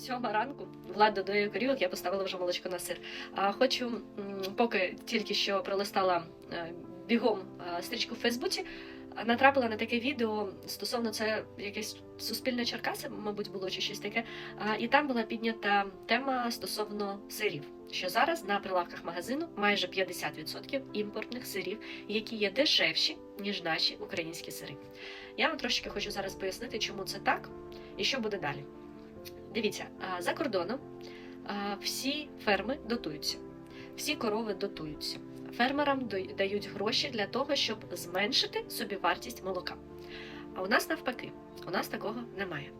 Сьома ранку Влад додає корівок, я поставила вже молочко на сир. А хочу, поки тільки що пролистала е, бігом е, стрічку в Фейсбуці, натрапила на таке відео стосовно це якесь суспільне Черкаси, мабуть, було чи щось таке. І там була піднята тема стосовно сирів. Що зараз на прилавках магазину майже 50% імпортних сирів, які є дешевші, ніж наші українські сири. Я вам трошки хочу зараз пояснити, чому це так і що буде далі. Дивіться, за кордоном всі ферми дотуються, всі корови дотуються. Фермерам дають гроші для того, щоб зменшити собівартість молока. А у нас навпаки, у нас такого немає.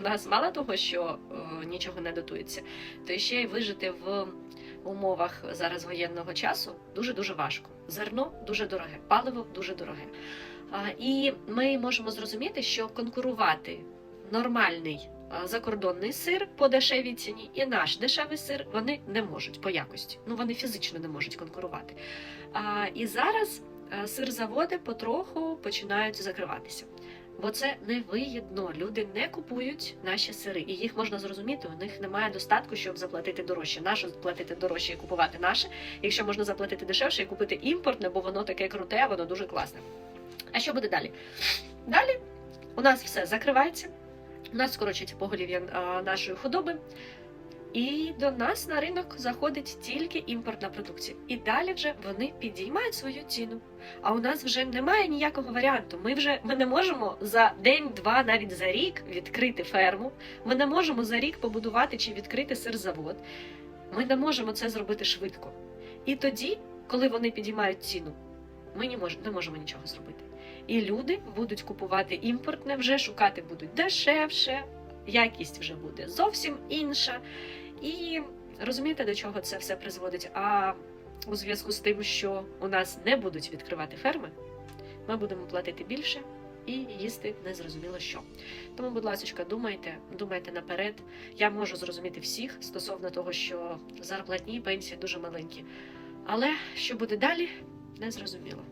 У нас мало того, що е, нічого не дотується, то ще й вижити в умовах зараз воєнного часу дуже дуже важко. Зерно дуже дороге, паливо дуже дороге. А, і ми можемо зрозуміти, що конкурувати нормальний закордонний сир по дешевій ціні і наш дешевий сир вони не можуть по якості. Ну вони фізично не можуть конкурувати. А, і зараз а, сирзаводи потроху починають закриватися. Бо це невигідно. Люди не купують наші сири, і їх можна зрозуміти. У них немає достатку, щоб заплатити дорожче. Нащо платити дорожче і купувати наше, якщо можна заплатити дешевше і купити імпортне, бо воно таке круте, воно дуже класне. А що буде далі? Далі у нас все закривається, у нас скорочується поголів'я нашої худоби. І до нас на ринок заходить тільки імпортна продукція. І далі вже вони підіймають свою ціну. А у нас вже немає ніякого варіанту. Ми вже ми не можемо за день-два, навіть за рік відкрити ферму. Ми не можемо за рік побудувати чи відкрити сирзавод. Ми не можемо це зробити швидко. І тоді, коли вони підіймають ціну, ми не можемо нічого зробити. І люди будуть купувати імпортне, вже шукати будуть дешевше, якість вже буде зовсім інша. І розумієте, до чого це все призводить? А у зв'язку з тим, що у нас не будуть відкривати ферми, ми будемо платити більше і їсти незрозуміло що. Тому, будь ласка, думайте, думайте наперед. Я можу зрозуміти всіх стосовно того, що зарплатні пенсії дуже маленькі. Але що буде далі, не зрозуміло.